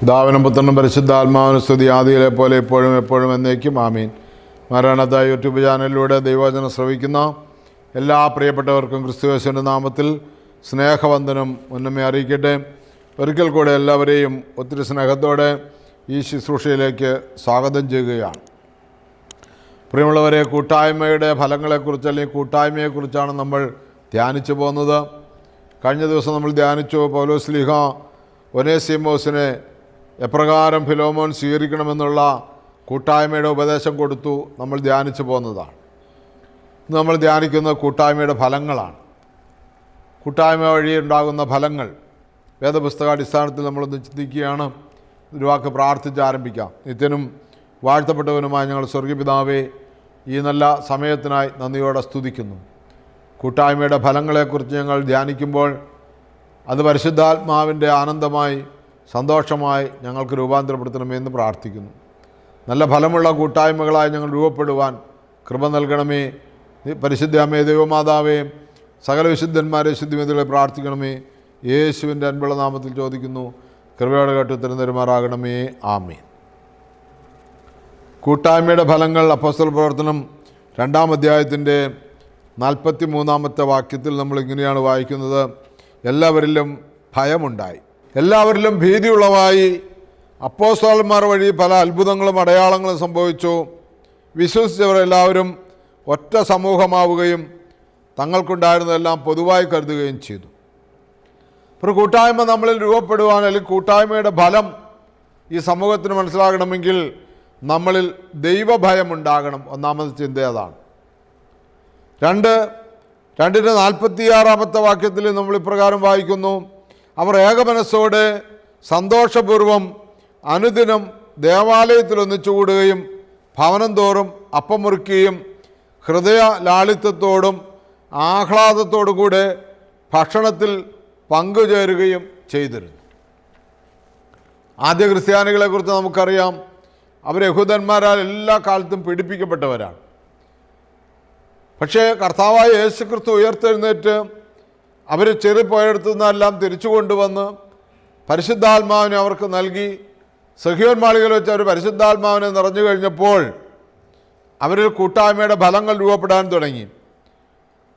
പിതാവിനും പുത്രനും പരിശുദ്ധാത്മാവിനും സ്തുതി. ആദിയിലെ പോലെ എപ്പോഴും എപ്പോഴും എന്നേക്കും. ആമീൻ. മരണത്ത യൂട്യൂബ് ചാനലിലൂടെ ദൈവവചനം ശ്രവിക്കുന്ന എല്ലാ പ്രിയപ്പെട്ടവർക്കും ക്രിസ്തുവേശുവിന്റെ നാമത്തിൽ സ്നേഹവന്ദനം ഒന്നമേ അറിയിക്കട്ടെ. ഒരിക്കൽ കൂടെ എല്ലാവരെയും ഒത്തിരി സ്നേഹത്തോടെ ഈ ശുശ്രൂഷയിലേക്ക് സ്വാഗതം ചെയ്യുകയാണ്. പ്രിയമുള്ളവരെ കൂട്ടായ്മയുടെ ഫലങ്ങളെക്കുറിച്ച് അല്ലെങ്കിൽ കൂട്ടായ്മയെക്കുറിച്ചാണ് നമ്മൾ ധ്യാനിച്ചു പോകുന്നത്. കഴിഞ്ഞ ദിവസം നമ്മൾ ധ്യാനിച്ചു പൗലോസ് ലിഹ ഒനേസിമോസിനെ എപ്രകാരം ഫിലോമോൻ സ്വീകരിക്കണമെന്നുള്ള കൂട്ടായ്മയുടെ ഉപദേശം കൊടുത്തു നമ്മൾ ധ്യാനിച്ചു പോകുന്നതാണ്. നമ്മൾ ധ്യാനിക്കുന്ന കൂട്ടായ്മയുടെ ഫലങ്ങളാണ്. കൂട്ടായ്മ വഴി ഉണ്ടാകുന്ന ഫലങ്ങൾ. വേദപുസ്തകാടിസ്ഥാനത്തിൽ നമ്മളൊന്ന് ചിന്തിക്കുകയാണ്. ഒരു വാക്ക് പ്രാർത്ഥിച്ച് ആരംഭിക്കാം. നിത്യനും വാഴ്ത്തപ്പെട്ടവനുമായ ഞങ്ങൾ സ്വർഗീപിതാവെ ഈ നല്ല സമയത്തിനായി നന്ദിയോടെ സ്തുതിക്കുന്നു. കൂട്ടായ്മയുടെ ഫലങ്ങളെക്കുറിച്ച് ഞങ്ങൾ ധ്യാനിക്കുമ്പോൾ അത് പരിശുദ്ധാത്മാവിന്റെ ആനന്ദമായി സന്തോഷമായി ഞങ്ങൾക്ക് രൂപാന്തരപ്പെടുത്തണമെന്ന് പ്രാർത്ഥിക്കുന്നു. നല്ല ഫലമുള്ള കൂട്ടായ്മകളായി ഞങ്ങൾ രൂപപ്പെടുവാൻ കൃപ നൽകണമേ. പരിശുദ്ധ പരിശുദ്ധാമേ ദൈവമാതാവേ സകല വിശുദ്ധന്മാരെ ശുദ്ധിമതികളെ പ്രാർത്ഥിക്കണമേ. യേശുവിന്റെ അൻപുള്ള നാമത്തിൽ ചോദിക്കുന്നു. കൃപയോടെ കേട്ട് ഉത്തരം തരുമാറാകണമേ. ആമേൻ. കൂട്ടായ്മയുടെ ഫലങ്ങൾ അപ്പോസ്തല പ്രവർത്തനം രണ്ടാം അധ്യായത്തിന്റെ നാൽപ്പത്തി മൂന്നാമത്തെ വാക്യത്തിൽ നമ്മൾ ഇങ്ങനെയാണ് വായിക്കുന്നത്. എല്ലാവരിലും ഭയമുണ്ടായി. എല്ലാവരിലും ഭീതിയുള്ളവായി അപ്പോസ്തലന്മാർ വഴി പല അത്ഭുതങ്ങളും അടയാളങ്ങളും സംഭവിച്ചു. വിശ്വസിച്ചവർ എല്ലാവരും ഒറ്റ സമൂഹമാവുകയും തങ്ങൾക്കുണ്ടായിരുന്നതെല്ലാം പൊതുവായി കരുതുകയും ചെയ്തു. ഒരു കൂട്ടായ്മ നമ്മളിൽ രൂപപ്പെടുവാൻ അല്ലെങ്കിൽ കൂട്ടായ്മയുടെ ഫലം ഈ സമൂഹത്തിന് മനസ്സിലാകണമെങ്കിൽ നമ്മളിൽ ദൈവഭയം ഉണ്ടാകണം ഒന്നാമത് ചിന്ത അതാണ്. രണ്ട് രണ്ടിന്റെ നാൽപ്പത്തിയാറാമത്തെ വാക്യത്തിൽ നമ്മൾ ഇപ്രകാരം വായിക്കുന്നു. അവർ ഏകമനസ്സോടെ സന്തോഷപൂർവം അനുദിനം ദേവാലയത്തിൽ ഒന്നിച്ചു കൂടുകയും ഭവനം തോറും അപ്പം മുറിക്കുകയും ഹൃദയ ലാളിത്യത്തോടും ആഹ്ലാദത്തോടും കൂടെ ഭക്ഷണത്തിൽ പങ്കുചേരുകയും ചെയ്തിരുന്നു. ആദ്യ ക്രിസ്ത്യാനികളെക്കുറിച്ച് നമുക്കറിയാം. അവർ യഹൂദന്മാരാൽ എല്ലാ കാലത്തും പീഡിപ്പിക്കപ്പെട്ടവരാണ്. പക്ഷേ കർത്താവായ യേശുക്രിസ്തു ഉയർത്തെഴുന്നേറ്റ് അവർ ചെറിപ്പോയെടുത്തു നിന്നെല്ലാം തിരിച്ചു കൊണ്ടുവന്ന് പരിശുദ്ധാത്മാവിനെ അവർക്ക് നൽകി. സഹിയോൻ മാളികയിൽ വെച്ച് അവർ പരിശുദ്ധാത്മാവിനെ നിറഞ്ഞു കഴിഞ്ഞപ്പോൾ അവരിൽ കൂട്ടായ്മയുടെ ഫലങ്ങൾ രൂപപ്പെടാൻ തുടങ്ങി.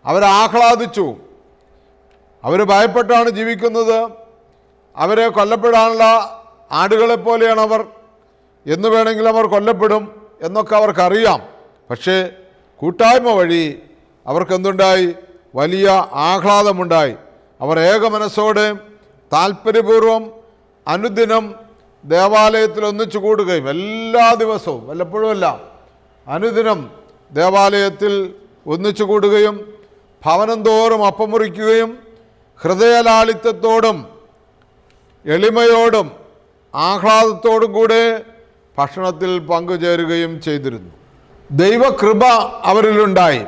അവരാഹ്ലാദിച്ചു അവർ ഭയപ്പെട്ടാണ് ജീവിക്കുന്നത്. അവരെ കൊല്ലപ്പെടാനുള്ള ആടുകളെ പോലെയാണ് അവർ. എന്ന് വേണമെങ്കിൽ അവർ കൊല്ലപ്പെടും എന്നൊക്കെ അവർക്കറിയാം. പക്ഷേ കൂട്ടായ്മ വഴി അവർക്കെന്തുണ്ടായി? വലിയ ആഹ്ലാദമുണ്ടായി. അവർ ഏക മനസ്സോടെ താല്പര്യപൂർവം അനുദിനം ദേവാലയത്തിൽ ഒന്നിച്ചു കൂടുകയും എല്ലാ ദിവസവും വല്ലപ്പോഴുമല്ല അനുദിനം ദേവാലയത്തിൽ ഒന്നിച്ചു കൂടുകയും ഭവനം തോറും അപ്പം മുറിക്കുകയും ഹൃദയലാളിത്യത്തോടും എളിമയോടും ആഹ്ലാദത്തോടും കൂടെ ഭക്ഷണത്തിൽ പങ്കുചേരുകയും ചെയ്തിരുന്നു. ദൈവകൃപ അവരിലുണ്ടായി.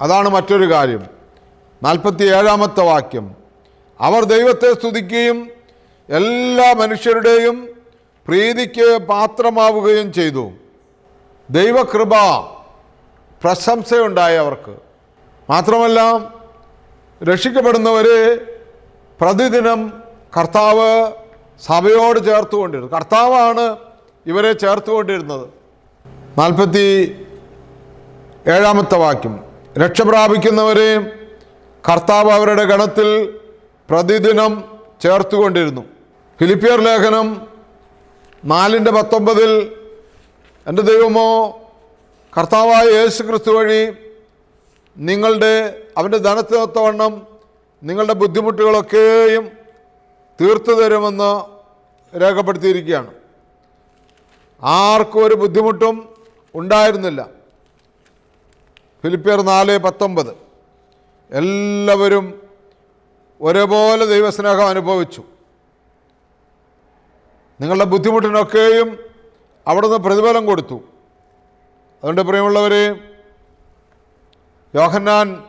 അതാണ് മറ്റൊരു കാര്യം. നാൽപ്പത്തി ഏഴാമത്തെ വാക്യം. അവർ ദൈവത്തെ സ്തുതിക്കുകയും എല്ലാ മനുഷ്യരുടെയും പ്രീതിക്ക് പാത്രമാവുകയും ചെയ്തു. ദൈവകൃപ പ്രശംസയുണ്ടായി അവർക്ക്. മാത്രമല്ല രക്ഷിക്കപ്പെടുന്നവരെ പ്രതിദിനം കർത്താവ് സഭയോട് ചേർത്തുകൊണ്ടിരുന്നു. കർത്താവാണ് ഇവരെ ചേർത്തുകൊണ്ടിരുന്നത്. നാൽപ്പത്തി ഏഴാമത്തെ വാക്യം. രക്ഷ പ്രാപിക്കുന്നവരെ കർത്താവ് അവരുടെ ഗണത്തിൽ പ്രതിദിനം ചേർത്തുകൊണ്ടിരുന്നു. ഫിലിപ്പിയർ ലേഖനം നാലിന്റെ പത്തൊമ്പതിൽ എന്റെ ദൈവമോ കർത്താവായ യേശു ക്രിസ്തു വഴി നിങ്ങളുടെ അവന്റെ ധനത്തിനൊത്തവണ്ണം നിങ്ങളുടെ ബുദ്ധിമുട്ടുകളൊക്കെയും തീർത്തു തരുമെന്ന് രേഖപ്പെടുത്തിയിരിക്കുകയാണ്. ആർക്കും ഒരു ബുദ്ധിമുട്ടും ഉണ്ടായിരുന്നില്ല. ഫിലിപ്പിയർ നാല് പത്തൊമ്പത്. എല്ലാവരും ഒരേപോലെ ദൈവസ്നേഹം അനുഭവിച്ചു. നിങ്ങളുടെ ബുദ്ധിമുട്ടിനൊക്കെയും അവിടുന്ന് പ്രതിഫലം കൊടുത്തു. അതുകൊണ്ട് പ്രിയമുള്ളവർ യോഹന്നാൻ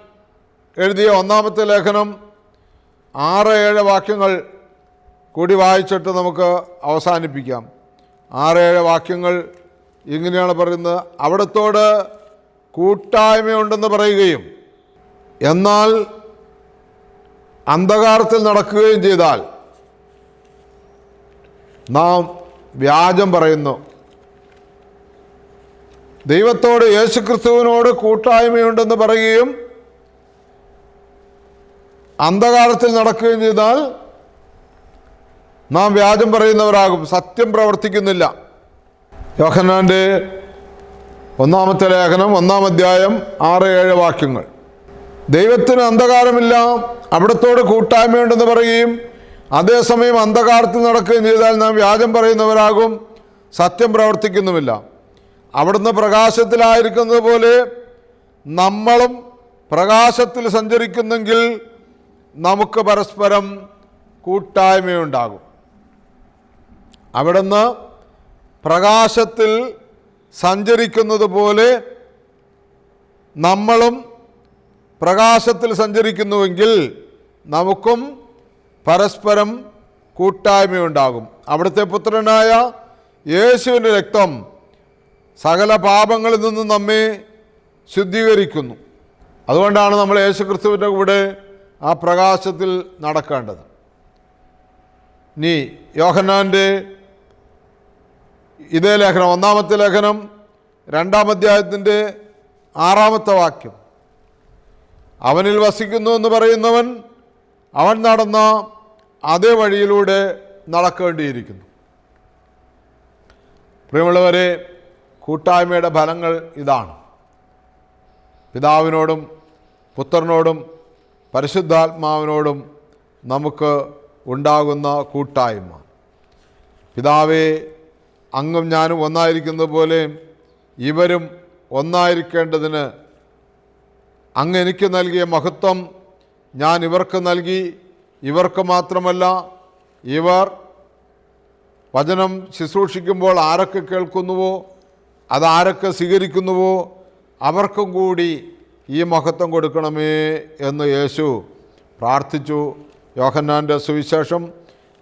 എഴുതിയ ഒന്നാമത്തെ ലേഖനം ആറ് ഏഴ് വാക്യങ്ങൾ കൂടി വായിച്ചിട്ട് നമുക്ക് അവസാനിപ്പിക്കാം. ആറ് ഏഴ് വാക്യങ്ങൾ ഇങ്ങനെയാണ് പറയുന്നത്. അവിടത്തോട് കൂട്ടായ്മയുണ്ടെന്ന് പറയുകയും എന്നാൽ അന്ധകാരത്തിൽ നടക്കുകയും ചെയ്താൽ നാം വ്യാജം പറയുന്നു. ദൈവത്തോട് യേശുക്രിസ്തുവിനോട് കൂട്ടായ്മയുണ്ടെന്ന് പറയുകയും അന്ധകാരത്തിൽ നടക്കുകയും ചെയ്താൽ നാം വ്യാജം പറയുന്നവരാകും. സത്യം പ്രവർത്തിക്കുന്നില്ല. യോഹന്നാന്റെ ഒന്നാമത്തെ ലേഖനം ഒന്നാം അധ്യായം ആറ് ഏഴ് വാക്യങ്ങൾ. ദൈവത്തിന് അന്ധകാരമില്ല അവിടത്തോട് കൂട്ടായ്മയുണ്ടെന്ന് പറയുകയും അതേസമയം അന്ധകാരത്തിൽ നടക്കുകയും ചെയ്താൽ നാം വ്യാജം പറയുന്നവരാകും സത്യം പ്രവർത്തിക്കുന്നുമില്ല. അവിടുന്ന് പ്രകാശത്തിലായിരിക്കുന്നത് പോലെ നമ്മളും പ്രകാശത്തിൽ സഞ്ചരിക്കുന്നെങ്കിൽ നമുക്ക് പരസ്പരം കൂട്ടായ്മയുണ്ടാകും. അവിടുന്ന് പ്രകാശത്തിൽ സഞ്ചരിക്കുന്നത് പോലെ നമ്മളും പ്രകാശത്തിൽ സഞ്ചരിക്കുന്നുവെങ്കിൽ നമുക്കും പരസ്പരം കൂട്ടായ്മയുണ്ടാകും. അവിടുത്തെ പുത്രനായ യേശുവിന്റെ രക്തം സകല പാപങ്ങളിൽ നിന്നും നമ്മെ ശുദ്ധീകരിക്കുന്നു. അതുകൊണ്ടാണ് നമ്മൾ യേശു ക്രിസ്തുവിന്റെ കൂടെ ആ പ്രകാശത്തിൽ നടക്കേണ്ടത്. നീ യോഹന്നാന്റെ ഇതേ ലേഖനം ഒന്നാമത്തെ ലേഖനം രണ്ടാം അധ്യായത്തിന്റെ ആറാമത്തെ വാക്യം. അവനിൽ വസിക്കുന്നു എന്ന് പറയുന്നവൻ അവൻ നടന്ന അതേ വഴിയിലൂടെ നടക്കേണ്ടിയിരിക്കുന്നു. പ്രിയമുള്ളവരെ കൂട്ടായ്മയുടെ ഫലങ്ങൾ ഇതാണ്. പിതാവിനോടും പുത്രനോടും പരിശുദ്ധാത്മാവിനോടും നമുക്ക് ഉണ്ടാകുന്ന കൂട്ടായ്മ. പിതാവേ അങ്ങും ഞാനും ഒന്നായിരിക്കുന്നത് പോലെ ഇവരും ഒന്നായിരിക്കേണ്ടതിന് അങ്ങ് എനിക്ക് നൽകിയ മഹത്വം ഞാൻ ഇവർക്ക് നൽകി. ഇവർക്ക് മാത്രമല്ല ഇവർ വചനം ശുശ്രൂഷിക്കുമ്പോൾ ആരൊക്കെ കേൾക്കുന്നുവോ അതാരൊക്കെ സ്വീകരിക്കുന്നുവോ അവർക്കും കൂടി ഈ മഹത്വം കൊടുക്കണമേ എന്ന് യേശു പ്രാർത്ഥിച്ചു. യോഹന്നാന്റെ സുവിശേഷം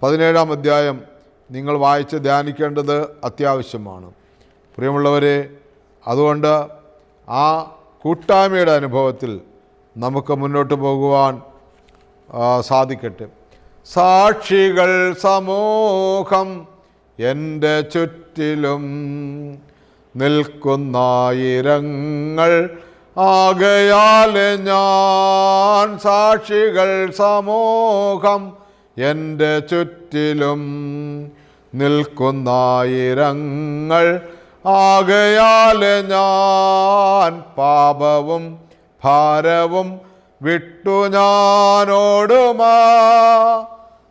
പതിനേഴാം അധ്യായം നിങ്ങൾ വായിച്ച് ധ്യാനിക്കേണ്ടത് അത്യാവശ്യമാണ്. പ്രിയമുള്ളവരെ അതുകൊണ്ട് ആ കൂട്ടായ്മയുടെ അനുഭവത്തിൽ നമുക്ക് മുന്നോട്ട് പോകുവാൻ സാധിക്കട്ടെ. സാക്ഷികൾ സമൂഹം എന്റെ ചുറ്റിലും നിൽക്കുന്നായിരങ്ങൾ. ആകയാൽ ഞാൻ സാക്ഷികൾ സമൂഹം എന്റെ ചുറ്റിലും നിൽക്കുന്നായിരങ്ങൾ. ആകയാൽ ഞാൻ പാപവും ഭാരവും വിട്ടു ഞാനോടുമാ.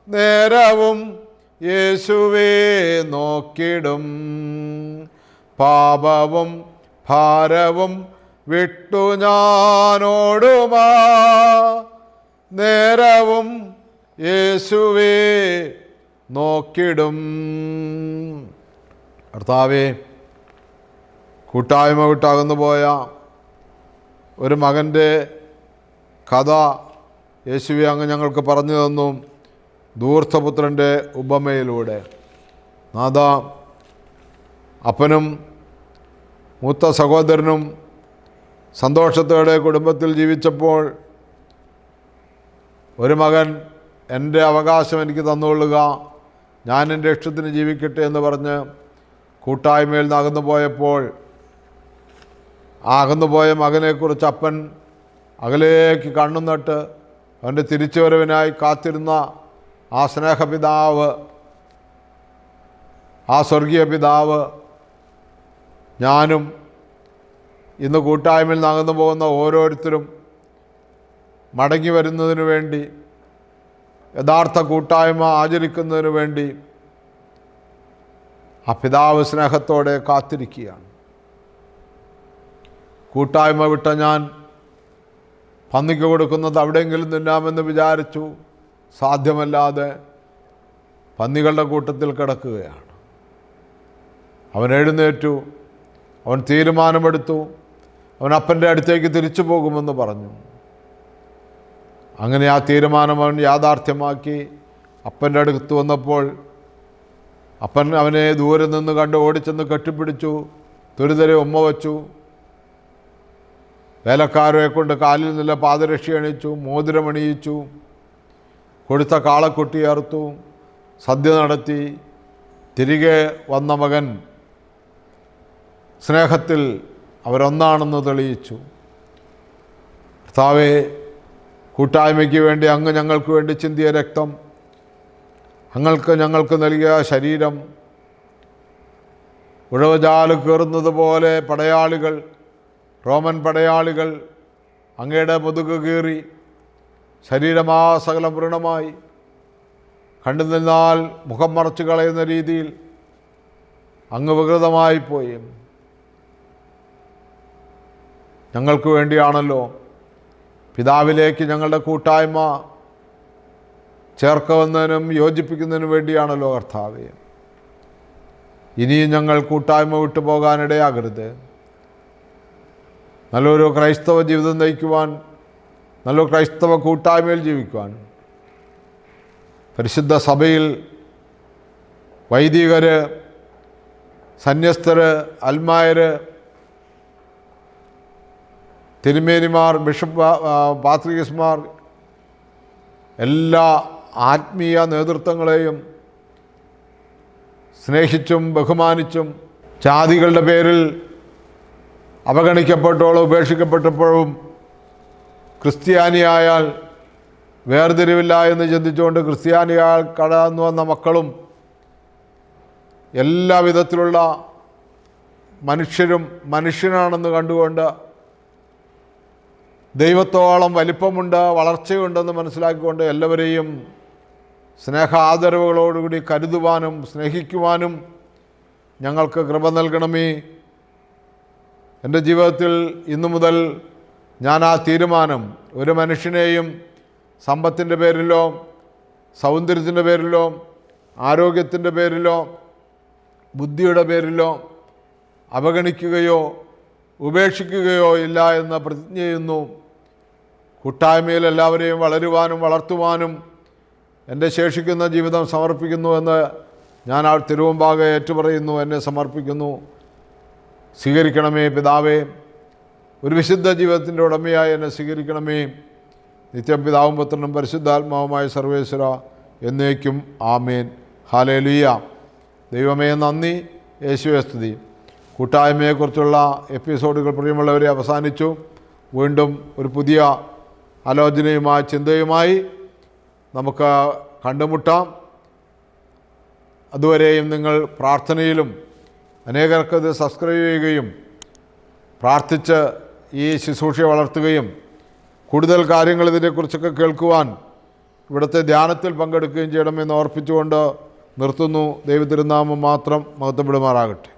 നേരവും യേശുവേ നോക്കിടും. പാപവും ഭാരവും വിട്ടു ഞാനോടുമാ. നേരവും യേശുവേ നോക്കിടും. കർത്താവേ കൂട്ടായ്മ വിട്ടകന്നു പോയ ഒരു മകന്റെ കഥ യേശുവി അങ്ങ് ഞങ്ങൾക്ക് പറഞ്ഞു തന്നു ദൂർത്ഥപുത്രന്റെ ഉപമയിലൂടെ. നാഥ അപ്പനും മൂത്ത സഹോദരനും സന്തോഷത്തോടെ കുടുംബത്തിൽ ജീവിച്ചപ്പോൾ ഒരു മകൻ എന്റെ അവകാശം എനിക്ക് തന്നുകൊള്ളുക ഞാൻ എന്റെ ഇഷ്ടത്തിന് ജീവിക്കട്ടെ എന്ന് പറഞ്ഞ് കൂട്ടായ്മയിൽ നിന്ന് അകന്നു പോയപ്പോൾ ആ അകന്നുപോയ മകനെക്കുറിച്ച് അപ്പൻ അകലേക്ക് കണ്ണു നട്ട് അവന്റെ തിരിച്ചുവരവിനായി കാത്തിരുന്ന ആ സ്നേഹപിതാവ് ആ സ്വർഗീയ പിതാവ് ഞാനും ഇന്ന് കൂട്ടായ്മയിൽ നിന്ന് അകന്നു പോകുന്ന ഓരോരുത്തരും മടങ്ങി വരുന്നതിന് വേണ്ടി യഥാർത്ഥ കൂട്ടായ്മ ആചരിക്കുന്നതിന് വേണ്ടി ആ പിതാവ് സ്നേഹത്തോടെ കാത്തിരിക്കുകയാണ്. കൂട്ടായ്മ വിട്ട ഞാൻ പന്നിക്ക് കൊടുക്കുന്നത് അവിടെയെങ്കിലും തിന്നാമെന്ന് വിചാരിച്ചു. സാധ്യമല്ലാതെ പന്നികളുടെ കൂട്ടത്തിൽ കിടക്കുകയാണ്. അവൻ എഴുന്നേറ്റു. അവൻ തീരുമാനമെടുത്തു. അവൻ അപ്പന്റെ അടുത്തേക്ക് തിരിച്ചു പോകുമെന്ന് പറഞ്ഞു. അങ്ങനെ ആ തീരുമാനം അവൻ യാഥാർത്ഥ്യമാക്കി. അപ്പന്റെ അടുത്ത് വന്നപ്പോൾ അപ്പൻ അവനെ ദൂരെ നിന്ന് കണ്ട് ഓടിച്ചെന്ന് കെട്ടിപ്പിടിച്ചു. തുരിതരെ ഉമ്മ വച്ചു. വേലക്കാരെ കൊണ്ട് കാലിൽ നിന്നുള്ള പാദരക്ഷ അണിയിച്ചു മോതിരമണിയിച്ചു കൊടുത്ത കാളക്കുട്ടി അറുത്തു സദ്യ നടത്തി. തിരികെ വന്ന മകൻ സ്നേഹത്തിൽ അവരൊന്നാണെന്ന് തെളിയിച്ചു. കർത്താവെ കൂട്ടായ്മയ്ക്ക് വേണ്ടി അങ്ങ് ഞങ്ങൾക്ക് വേണ്ടി ചിന്തിയ രക്തം അങ്ങൾക്ക് ഞങ്ങൾക്ക് നൽകിയ ശരീരം ഉഴവജാൽ കയറുന്നത് പോലെ പടയാളികൾ റോമൻ പടയാളികൾ അങ്ങയുടെ മുതുക് കീറി ശരീരമാ സകലം വൃണമായി കണ്ടു നിന്നാൽ മുഖം മറച്ചു കളയുന്ന രീതിയിൽ അങ്ങ് വികൃതമായി പോയി. ഞങ്ങൾക്ക് വേണ്ടിയാണല്ലോ പിതാവിലേക്ക് ഞങ്ങളുടെ കൂട്ടായ്മ ചേർക്കുന്നതിനും യോജിപ്പിക്കുന്നതിനും വേണ്ടിയാണല്ലോ കർത്താവ്. ഇനിയും ഞങ്ങൾ കൂട്ടായ്മ വിട്ടു പോകാനിടയാകരുത് നല്ലൊരു ക്രൈസ്തവ ജീവിതം നയിക്കുവാൻ നല്ല ക്രൈസ്തവ കൂട്ടായ്മയിൽ ജീവിക്കുവാൻ പരിശുദ്ധ സഭയിൽ വൈദികർ സന്യസ്തർ അൽമായർ തിരുമേനിമാർ ബിഷപ്പ് പാത്രികസ്മാർ എല്ലാ ആത്മീയ നേതൃത്വങ്ങളെയും സ്നേഹിച്ചും ബഹുമാനിച്ചും ജാതികളുടെ പേരിൽ അവഗണിക്കപ്പെട്ടോളും ഉപേക്ഷിക്കപ്പെട്ടപ്പോഴും ക്രിസ്ത്യാനിയായാൽ വേർതിരിവില്ല എന്ന് ചിന്തിച്ചുകൊണ്ട് ക്രിസ്ത്യാനിയാൽ കടന്നു വന്ന മക്കളും എല്ലാ വിധത്തിലുള്ള മനുഷ്യരും മനുഷ്യനാണെന്ന് കണ്ടുകൊണ്ട് ദൈവത്തോളം വലിപ്പമുണ്ട് വളർച്ചയുണ്ടെന്ന് മനസ്സിലാക്കിക്കൊണ്ട് എല്ലാവരെയും സ്നേഹ ആദരവുകളോടുകൂടി കരുതുവാനും സ്നേഹിക്കുവാനും ഞങ്ങൾക്ക് കൃപ നൽകണമേ. എന്റെ ജീവിതത്തിൽ ഇന്നു മുതൽ ഞാൻ ആ തീരുമാനം ഒരു മനുഷ്യനെയും സമ്പത്തിന്റെ പേരിലോ സൗന്ദര്യത്തിന്റെ പേരിലോ ആരോഗ്യത്തിന്റെ പേരിലോ ബുദ്ധിയുടെ പേരിലോ അവഗണിക്കുകയോ ഉപേക്ഷിക്കുകയോ ഇല്ല എന്ന് പ്രതിജ്ഞ ചെയ്യുന്നു. കൂട്ടായ്മയിൽ എല്ലാവരെയും വളരുവാനും വളർത്തുവാനും എന്റെ ശേഷിക്കുന്ന ജീവിതം സമർപ്പിക്കുന്നു എന്ന് ഞാൻ ആ തിരുവമ്പാകെ ഏറ്റുപറയുന്നു എന്നെ സമർപ്പിക്കുന്നു. സ്വീകരിക്കണമേ പിതാവേ. ഒരു വിശുദ്ധ ജീവിതത്തിന്റെ ഉടമയായി എന്നെ സ്വീകരിക്കണമേ. നിത്യം പിതാവും പുത്രനും പരിശുദ്ധാത്മാവുമായ സർവേശ്വര എന്നേക്കും ആമേൻ. ഹാലേലുയ്യ ദൈവമേ നന്ദി. യേശുവേ സ്തുതി. കൂട്ടായ്മയെക്കുറിച്ചുള്ള എപ്പിസോഡുകൾ പ്രിയമുള്ളവരെ അവസാനിച്ചു. വീണ്ടും ഒരു പുതിയ ആലോചനയുമായി ചിന്തയുമായി നമുക്ക് കണ്ടുമുട്ടാം. അതുവരെയും നിങ്ങൾ പ്രാർത്ഥനയിലും അനേകർക്ക് ഇത് സബ്സ്ക്രൈബ് ചെയ്യുകയും പ്രാർത്ഥിച്ച് ഈ ശുശ്രൂഷയെ വളർത്തുകയും കൂടുതൽ കാര്യങ്ങൾ ഇതിനെക്കുറിച്ചൊക്കെ കേൾക്കുവാൻ ഇവിടുത്തെ ധ്യാനത്തിൽ പങ്കെടുക്കുകയും ചെയ്യണമെന്ന് ഓർപ്പിച്ചുകൊണ്ട് നിർത്തുന്നു. ദൈവത്തിരുനാമം മാത്രം മഹത്വപ്പെടുമാറാകട്ടെ.